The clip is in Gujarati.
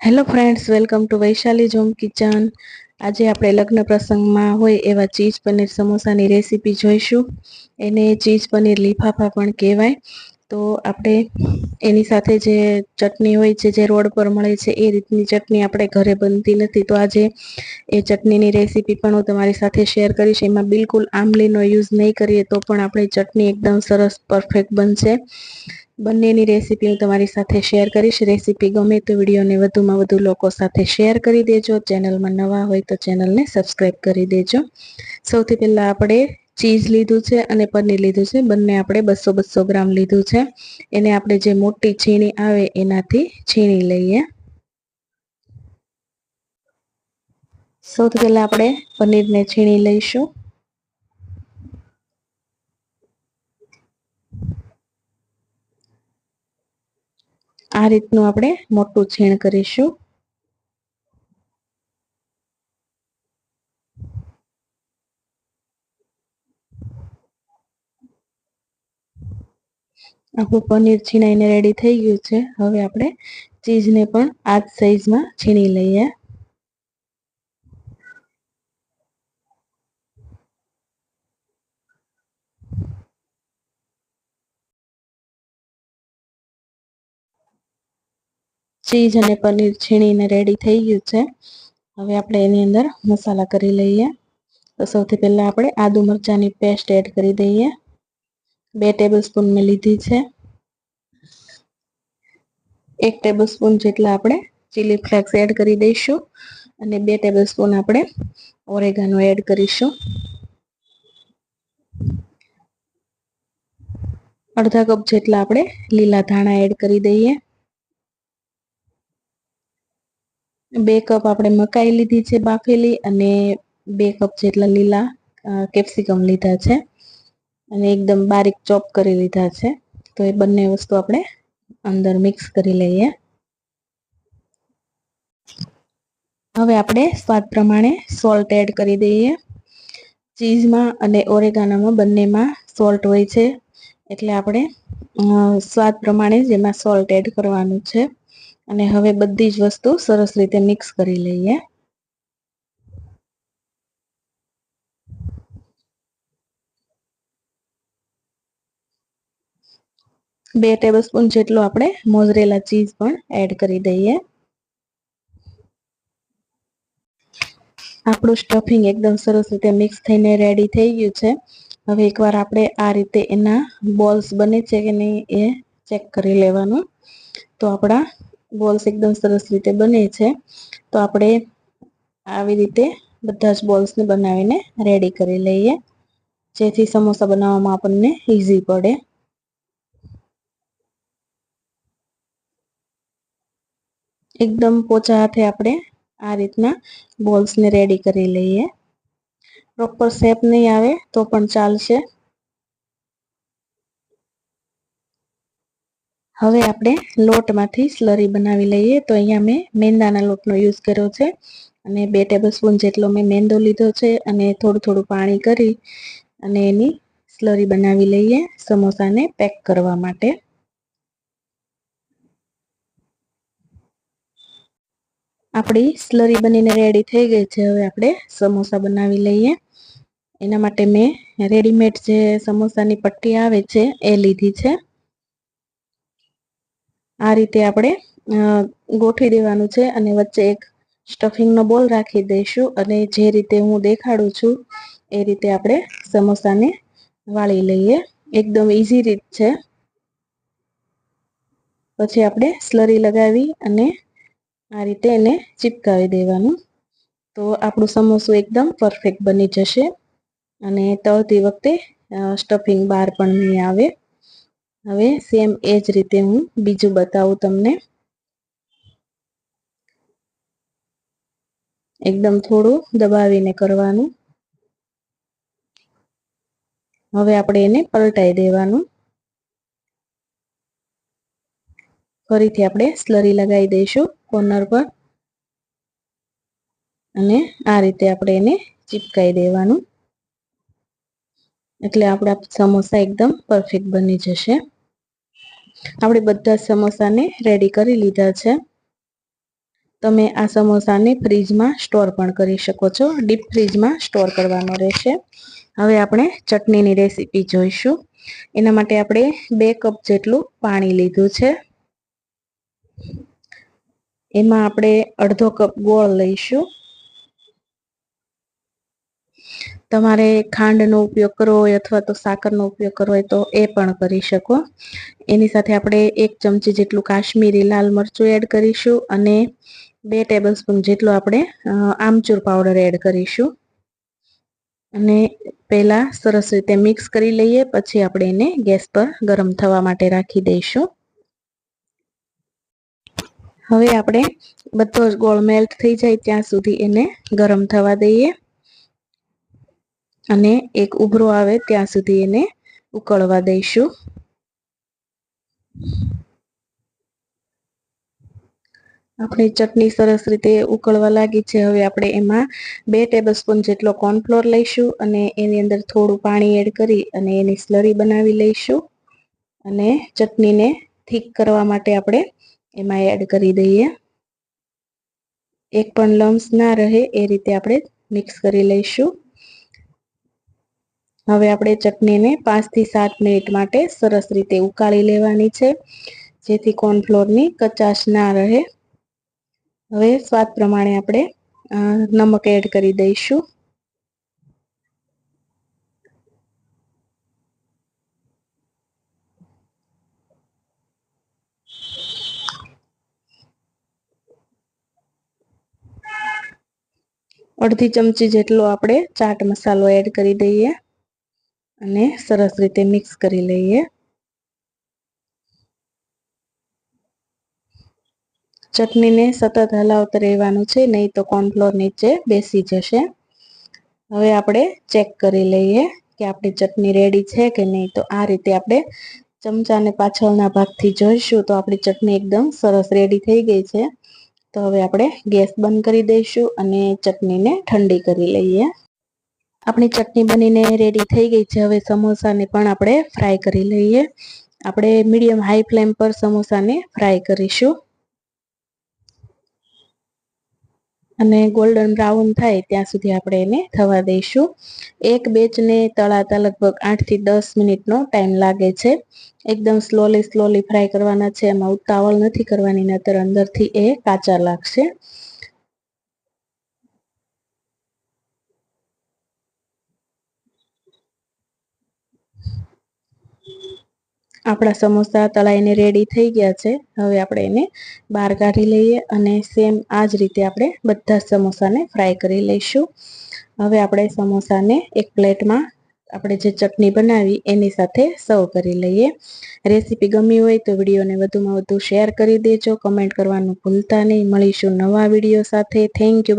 Hello friends welcome to Vaishali જોમ kitchen આજે આપણે લગ્ન પ્રસંગમાં હોય એવા ચીઝ પનીર સમોસાની રેસીપી જોઈશું. એને ચીઝ પનીર લીફાફા પણ કહેવાય. તો આપણે એની સાથે જે ચટણી હોય છે, જે રોડ પર મળે છે, એ રીતની ચટણી આપણે ઘરે બનતી નથી. તો આજે એ ચટણીની રેસીપી પણ હું તમારી સાથે શેર કરીશ. એમાં બિલકુલ આંબલીનો યુઝ નહીં કરીએ તો પણ આપણી ચટણી એકદમ સરસ પરફેક્ટ બનશે. બંનેની રેસીપી હું તમારી સાથે શેર કરીશ. રેસીપી ગમે તો વિડીયોને વધુમાં વધુ લોકો સાથે શેર કરી દેજો. ચેનલમાં નવા હોય તો ચેનલને સબસ્ક્રાઈબ કરી દેજો. સૌથી પહેલાં આપણે ચીઝ લીધું છે અને પનીર લીધું છે. બંને આપણે બસો બસો ગ્રામ લીધું છે. એને આપણે જે મોટી છીણી આવે એનાથી છીણી લઈએ. સૌથી પહેલાં આપણે પનીરને છીણી લઈશું. આ રીતનું આપણે મોટું છીણ કરીશું. આપણું પનીર છીણાઈને રેડી થઈ ગયું છે. હવે આપણે ચીઝને પણ આ જ સાઈઝમાં છીણી લઈએ. ચીઝ અને પનીર છીણીને રેડી થઈ ગયું છે. હવે આપણે એની અંદર મસાલા કરી લઈએ. તો સૌથી પહેલાં આપણે આદુ મરચાંની પેસ્ટ એડ કરી દઈએ. બે ટેબલ સ્પૂન મેં લીધી છે. એક ટેબલ સ્પૂન જેટલા આપણે ચીલી ફ્લેક્સ એડ કરી દઈશું અને બે ટેબલ સ્પૂન આપણે ઓરેગાનો એડ કરીશું. અડધા કપ જેટલા આપણે લીલા ધાણા એડ કરી દઈએ. બે કપ આપણે મકાઈ લીધી છે બાફેલી અને બે કપ જેટલા લીલા કેપ્સિકમ લીધા છે. અને એકદમ બારીક ચોપ કરી લીધા છે. તો એ બંને વસ્તુ આપણે અંદર મિક્સ કરી લઈએ. હવે આપણે સ્વાદ પ્રમાણે સોલ્ટ એડ કરી દઈએ. ચીઝમાં અને ઓરેગાનામાં બંનેમાં સોલ્ટ હોય છે. એટલે આપણે સ્વાદ પ્રમાણે જેમાં સોલ્ટ એડ કરવાનું છે. અને હવે બધી જ વસ્તુ સરસ રીતે મિક્સ કરી લઈએ. બે ટેબલ સ્પૂન જેટલો આપણે મોઝરેલા ચીઝ પણ એડ કરી દઈએ. આપણું સ્ટફિંગ એકદમ સરસ રીતે મિક્સ થઈને રેડી થઈ ગયું છે. હવે એકવાર આપણે આ રીતે એના બોલ્સ બને છે કે નહીં એ ચેક કરી લેવાનું. તો આપણા બોલ્સ એકદમ સરસ રીતે બને છે. તો આપણે આવી રીતે બધા જ બોલ્સને બનાવીને રેડી કરી લઈએ. જેથી સમોસા બનાવવામાં આપણને ઇઝી પડે. એકદમ પોચા હાથે આપણે આ રીતના બોલ્સને રેડી કરી લઈએ. પ્રોપર શેપ નહીં આવે તો પણ ચાલશે. હવે આપણે લોટમાંથી સ્લરી બનાવી લઈએ. તો અહીંયા મેં મેંદાના લોટનો યુઝ કર્યો છે. અને બે ટેબલ સ્પૂન જેટલો મેં મેંદો લીધો છે અને થોડું થોડું પાણી કરી અને એની સ્લરી બનાવી લઈએ સમોસાને પેક કરવા માટે. આપણી સ્લરી બનીને રેડી થઈ ગઈ છે. હવે આપણે સમોસા બનાવી લઈએ. એના માટે મેં રેડીમેડ જે સમોસાની પટ્ટી આવે છે, એ લીધી છે. આ રીતે આપણે ગોઠવી દેવાનું છે અને વચ્ચે એક સ્ટફિંગનો બોલ રાખી દઈશું અને જે રીતે હું દેખાડું છું એ રીતે આપણે સમોસાને વાળી લઈએ. એકદમ ઇઝી રીત છે. પછી આપણે સ્લરી લગાવી અને આ રીતે એને ચિપકાવી દેવાનું. તો આપણું સમોસું એકદમ પરફેક્ટ બની જશે અને તળતી વખતે સ્ટફિંગ બહાર પણ નહીં આવે. હવે સેમ એ જ રીતે હું બીજું બતાવું તમને. એકદમ થોડું દબાવીને કરવાનું. હવે આપણે એને પલટાઈ દેવાનું. ફરીથી આપણે સ્લરી લગાવી દઈશું કોર્નર પર. અને આ રીતે આપણે એને ચીપકાઈ દેવાનું. એટલે આપણા સમોસા એકદમ પરફેક્ટ બની જશે. આપણે બધા સમોસાને રેડી કરી લીધા છે. તમે આ સમોસાને ફ્રીજમાં સ્ટોર પણ કરી શકો છો. ડીપ ફ્રીજમાં સ્ટોર કરવાનો રહેશે. હવે આપણે ચટણીની રેસીપી જોઈશું. એના માટે આપણે બે કપ જેટલું પાણી લીધું છે. એમાં આપણે અડધો કપ ગોળ લઈશું. તમારે ખાંડનો ઉપયોગ કરવો હોય અથવા તો સાકરનો ઉપયોગ કરવો હોય તો એ પણ કરી શકો. એની સાથે આપણે એક ચમચી જેટલું કાશ્મીરી લાલ મરચું એડ કરીશું અને બે ટેબલ સ્પૂન જેટલો આપણે આમચૂર પાવડર એડ કરીશું. અને પહેલાં સરસ રીતે મિક્સ કરી લઈએ, પછી આપણે એને ગેસ પર ગરમ થવા માટે રાખી દઈશું. હવે આપણે બધો જ ગોળ મેલ્ટ થઈ જાય ત્યાં સુધી એને ગરમ થવા દઈએ. અને એક ઉભરો આવે ત્યાં સુધી એને ઉકળવા દઈશું. આપણી ચટણી સરસ રીતે ઉકળવા લાગી છે. હવે આપણે એમાં બે ટેબલસ્પૂન જેટલો કોર્નફ્લોર લઈશું અને એની અંદર થોડું પાણી એડ કરી અને એની સ્લરી બનાવી લઈશું. અને ચટણીને થીક કરવા માટે આપણે એમાં એડ કરી દઈએ. એક પણ લમ્સ ના રહે એ રીતે આપણે મિક્સ કરી લઈશું. હવે આપણે ચટણીને પાંચથી સાત મિનિટ માટે સરસ રીતે ઉકાળી લેવાની છે, જેથી કોર્નફ્લોરની કચાશ ના રહે. હવે સ્વાદ પ્રમાણે આપણે નમક એડ કરી દઈશું. અડધી ચમચી જેટલો આપણે ચાટ મસાલો એડ કરી દઈએ. અને સરસ રીતે મિક્સ કરી લઈએ. ચટણીને સતત હલાવતા રહેવાનું છે, નહીં તો કોર્નફ્લોર નીચે બેસી જશે. હવે આપણે ચેક કરી લઈએ કે આપણી ચટણી રેડી છે કે નહીં. તો આ રીતે આપણે ચમચાને પાછળના ભાગથી જોઈશું તો આપણી ચટણી એકદમ સરસ રેડી થઈ ગઈ છે. તો હવે આપણે ગેસ બંધ કરી દઈશું અને ચટણીને ઠંડી કરી લઈએ. આપણી ચટણી બનીને રેડી થઈ ગઈ છે. હવે સમોસાને પણ આપણે ફ્રાય કરી લઈએ. આપણે મીડિયમ હાઈ ફ્લેમ પર સમોસાને ફ્રાય કરીશું. અને ગોલ્ડન બ્રાઉન થાય ત્યાં સુધી આપણે એને થવા દઈશું. એક બેચને તળાતા લગભગ આઠથી દસ મિનિટનો ટાઈમ લાગે છે. એકદમ સ્લોલી સ્લોલી ફ્રાય કરવાના છે. એમાં ઉતાવળ નથી કરવાની, નતર અંદરથી એ કાચા લાગશે. આપણા સમોસા તળાઈને રેડી થઈ ગયા છે. હવે આપણે એને બહાર કાઢી લઈએ અને સેમ આ જ રીતે આપણે બધા સમોસાને ફ્રાય કરી લઈશું. હવે આપણે સમોસાને એક પ્લેટમાં આપણે જે ચટણી બનાવી એની સાથે સર્વ કરી લઈએ. રેસીપી ગમી હોય તો વિડીયોને વધુમાં વધુ શેર કરી દેજો. કમેન્ટ કરવાનું ભૂલતા નહીં. મળીશું નવા વીડિયો સાથે. Thank you